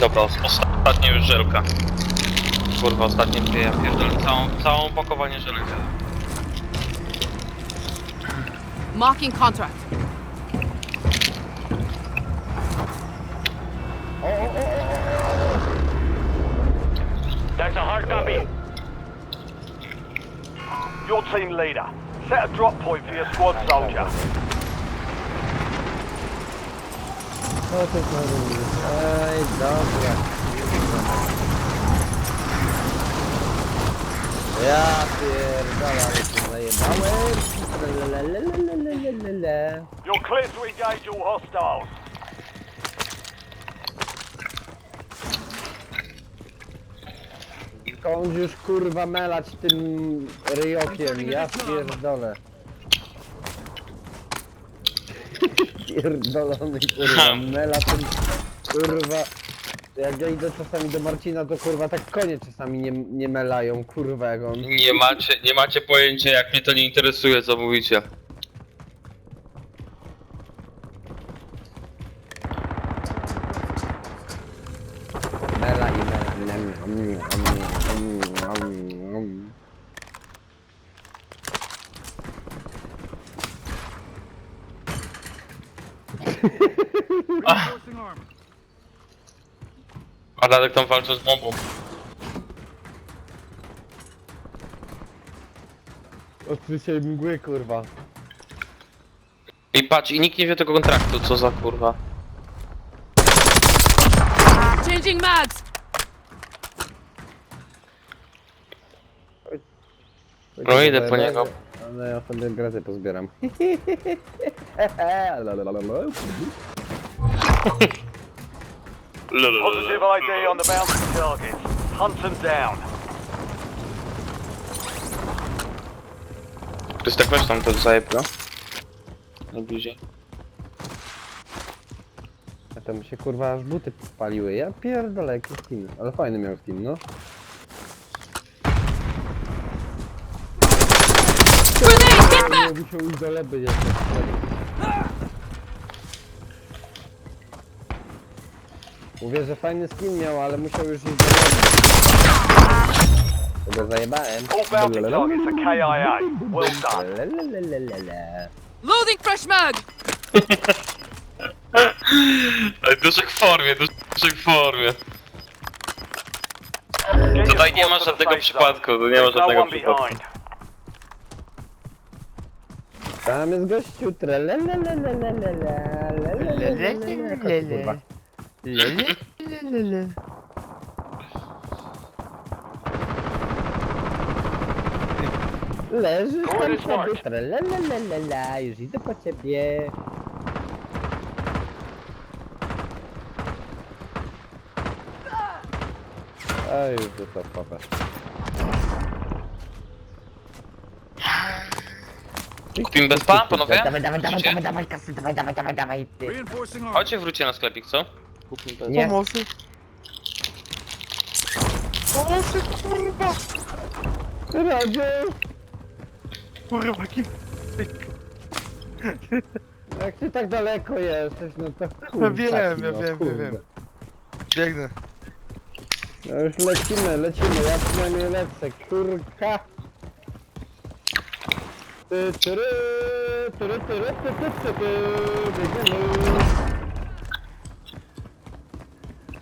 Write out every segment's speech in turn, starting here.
Dobra, os- ostatnia już żelka. Kurwa, ostatnie dwie, ja pierdolę. Całą, całą opakowanie żelek. Marking contract. That's a hard copy. Your team leader. Set a drop point for your squad soldier. Co ty to robisz? Ej, dobra. Ja pierdolę, ale się zajebałem. You're clear to engage all hostiles. Skąd już kurwa melać tym ryjokiem, ja pierdolę. Pierdolony kurwa, mela tym kurwa. Jak ja idę czasami do Marcina, to kurwa tak konie czasami nie, nie melają, kurwa jak on. Nie macie, nie macie pojęcia, jak mnie to nie interesuje, co mówicie. Mela i mela. Nem, om, om, om, om, om. A tam walczy z bombą. Odkrycie mgły kurwa. I patrz, i nikt nie wie tego kontraktu, co za kurwa. Changing mags. No idę po niego. Ale ja sobie graty pozbieram. Positive ID on the bounty targets. Hunt them down. Krystek weź tam to zajeb, no. Najbliżej. A tam się kurwa aż buty paliły. Ja pierdolę jaki skin. Ale fajny miał skin, no. Grenade, get back! Nie musiał iść do leby jeszcze. Mówię, że fajny skin miał, ale musiał już iść do leby. To go zajebałem. All bounty targets are KIA. Well done. Lelelelelele. Loading fresh mag. Duszek w formie, duszek w formie. Tutaj nie ma żadnego przypadku, tu nie ma no żadnego przypadku. Tam jest gościu, Kurwa. Leżysz tam Kurde, sobie, smart. tralalalala, już idę po ciebie. A już papa. Kupimy bez pa, panowie? Dawaj, dawaj, dawaj, dawaj, dawaj, kasy, dawaj, dawaj, dawaj, dawaj, ty. Chodźcie wróćcie na sklepik, co? Kupmy bez Nie. Pomocy. Pomocy, kurwa! Radziu! Kurwa, kim? Jak ty tak daleko jesteś, no to Ja kurwa. wiem, ja no, wiem, wiem, kurde. wiem. Biegnę. No już lecimy, lecimy, ja przynajmniej lecę, kurka. Ty, tyry, tyry, tyry, ty, ty, ty, ty, biegniemy. Hmm, hmm, hmm, hmm,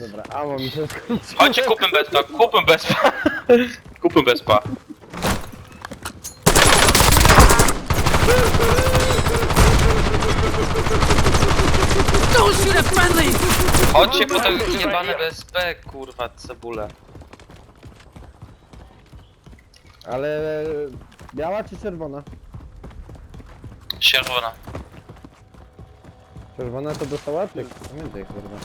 Dobra, amo mi się skończyło. Chodźcie, kupmy bezpa, kupmy bezpa. Kupmy bezpa. Don't shoot at friendlies. Chodźcie po te jebane BSP, kurwa, cebule. Ale biała czy czerwona? Czerwona. Czerwona to do sałatek. Pamiętaj kurwa.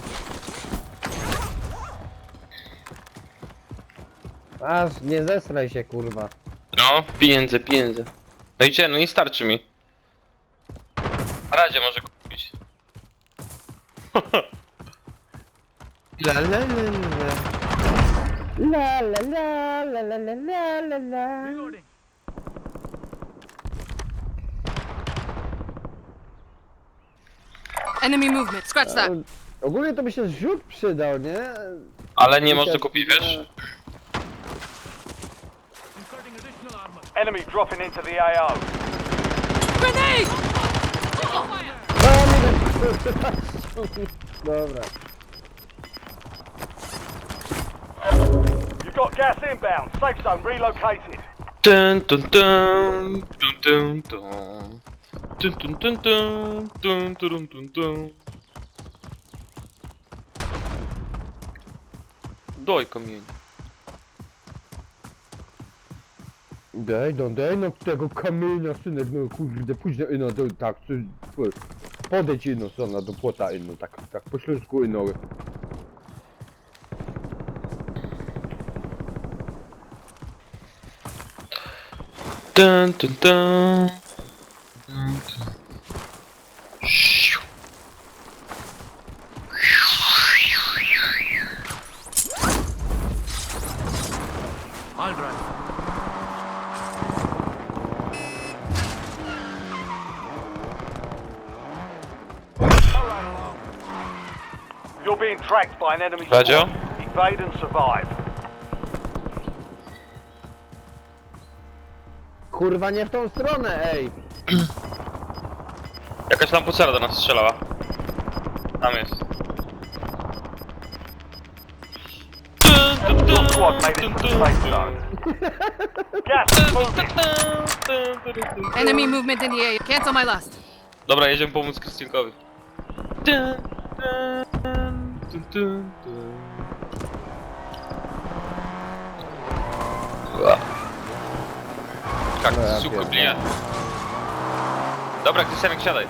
Aż nie zesraj się kurwa. No, pieniędzy, pieniędzy. No i gdzie? No nie starczy mi. Na razie może kupić. La la la la. La la la la la la la la la. Enemy movement. Scratch that. Ogólnie to by się zrzut przydał, nie? Ale nie można kupić, wiesz? Enemy dropping into the AO. Grenade! A, nie. Dobra. You've got gas inbound. Safe zone relocated. Dun, dun, dun, dun, dun, dun. Dun, dun, dun, dun, dun, dun, dun, dun. Doj kamień. Daj, no daj no tego kamienia, synek, no kurde, później, no to tak, ty, ty, podejdź ino, co do płota, ino, tak, tak, po śląsku. Dun, dun, dun. Dun, You're being tracked by an enemy Radio? squad. Evade and survive. Kurwa, nie w tą stronę, ej! Jakaś lampucera do nas strzelała. Tam jest. Dun, dun, Your dun, squad made dun, it to the dun, safe dun. zone. Gas is moving. Enemy movement in the area. Cancel my last. Dobra, jedziemy pomóc Krystynkowi. Dun, dun, dun, No ja pierdolę. Dobra, Krystianek, siadaj.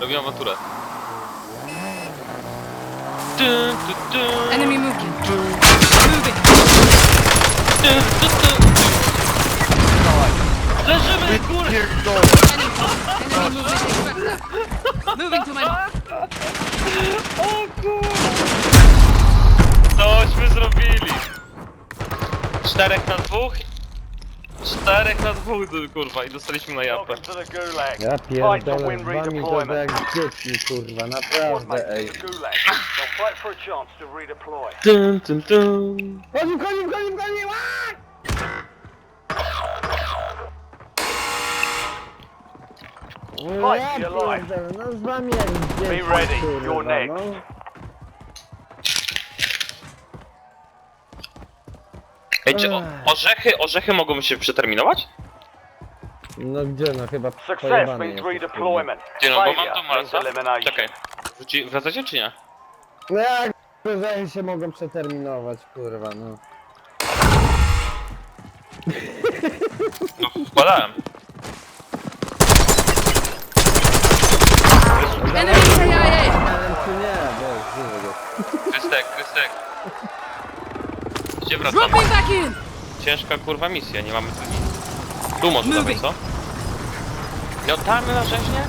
Robimy awanturę. Dun, dun, dun, Enemy movement. dun, Moving. dun, dun, dun. Leżymy, kurwa! Enemy movement. Moving to my mark. Cośmy zrobili! Czterech na dwóch? Czterech na dwóch, du- kurwa, i dostaliśmy na japę. Welcome to the Gulag. Ja to pierdolę, z wami to jak dzieci, kurwa, Squad naprawdę, ej. in the Gulag. They'll fight for a chance to redeploy. Chodzi, Fight for your life. No z wami jak dzieci, Be ready, kurwa, you're next. No. Ej, czy o, orzechy, orzechy mogą się przeterminować? no gdzie, no chyba Success pojebany means jesteś, redeployment. Ty no, bo mam Failure to means Marsa. elimination. Czekaj. Wróci, wracacie czy nie? kurwa. No jak, że się mogą przeterminować, kurwa, no. No, wkładałem. Krysek, Krysek. Gdzie wracamy? back in! Ciężka kurwa misja, nie mamy tu nic. Tu może Moving. co? No tam na rzeźnie?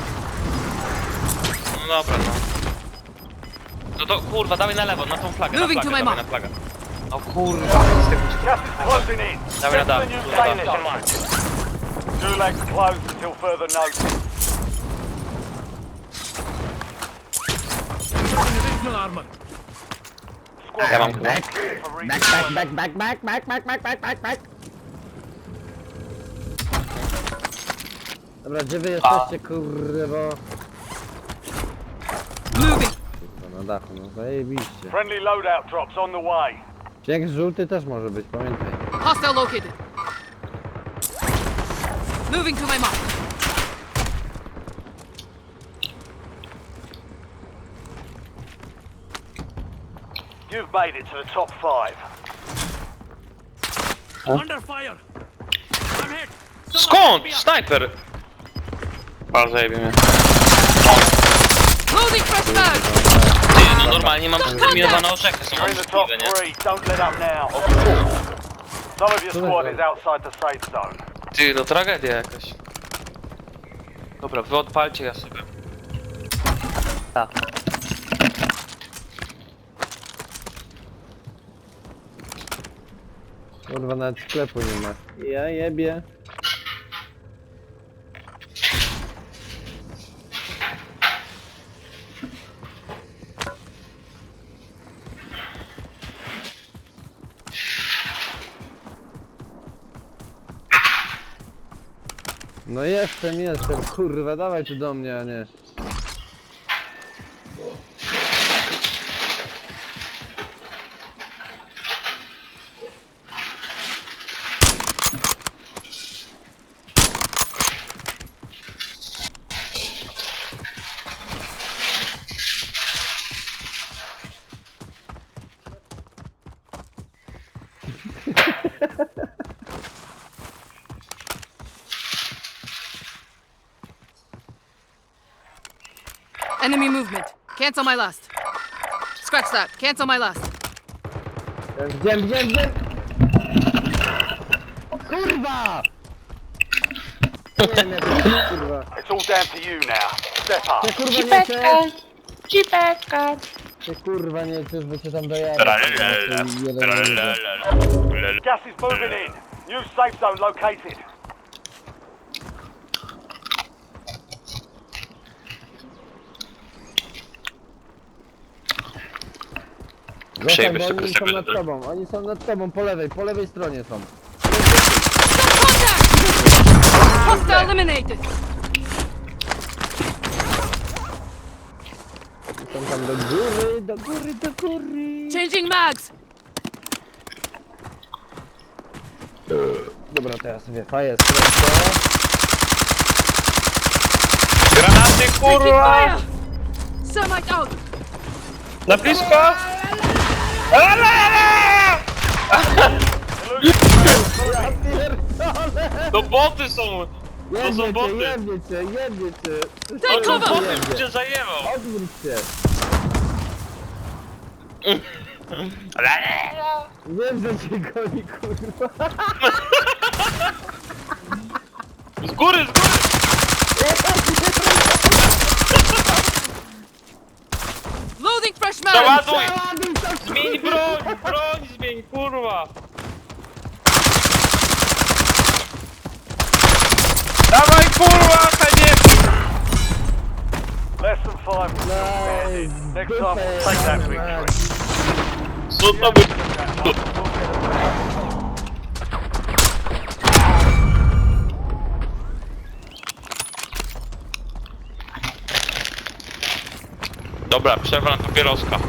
No dobra, no. No to kurwa, dawaj na lewo, na tą flagę, Moving to na my flagę, dawaj na flagę. No kurwa, z tego Traffic closing in. Dobra, dobra, Continue legs closed until further notice. Dropping additional armor. Ja mam for redeployment. Back, back, back, back, back, back, back, back, back. Dobra, gdzie wy jesteście, kurwa? Moving. Kurwa, na dachu, no zajebiście. Friendly loadout drops on the way. Śnieg żółty też może być, pamiętaj. Hostile located. Moving to my mark. You've made it to the top five. Skąd? Snajper! A, zajebie mnie. Loading mag. Ty, no normalnie mam przeterminowane orzechy, są You're in the top możliwe, nie? three. Don't let up now. Some of your squad is outside the safe zone. Ty, no tragedia jakaś. Dobra, wy odpalcie, ja sobie. Tak. Kurwa, nawet sklepu nie ma. Ja jebie. No jestem, jestem, kurwa, dawaj tu do mnie, a nie. Enemy movement. Cancel my last. Scratch that. Cancel my last. Widziałem, widziałem, widziałem! Kurwa! Nie, nie, kurwa. It's all down to you now. Step up. Ty kurwa nie chcesz? Cipeczka! Ty kurwa nie chcesz, by cię tam dojadać. Gas is moving in. New safe zone located. Zostań, bo szybko oni są sobie nad tobą, oni są nad tobą, po lewej, po lewej stronie są. Hostile eliminated. Są tam do góry, do góry, do góry. Changing mags. Dobra, teraz sobie faję skręcę. Granaty, kurwa! Thermite out. Na blisko! Ale! To boty są! To są Jebnie cię, boty! jebnie cię, jebnie cię. Take cover. Boty już cię zajebał! Odwróć się. Wiem, że cię goni, kurwa. Z góry, z góry! Loading fresh mag. Załaduj! Przeładuj to, Zmień broń! Broń zmień, kurwa! Dawaj, kurwa, nie! Less than five Nice. Next time we'll take that kurwa. victory. By... Dobra, przerwa na papieroska.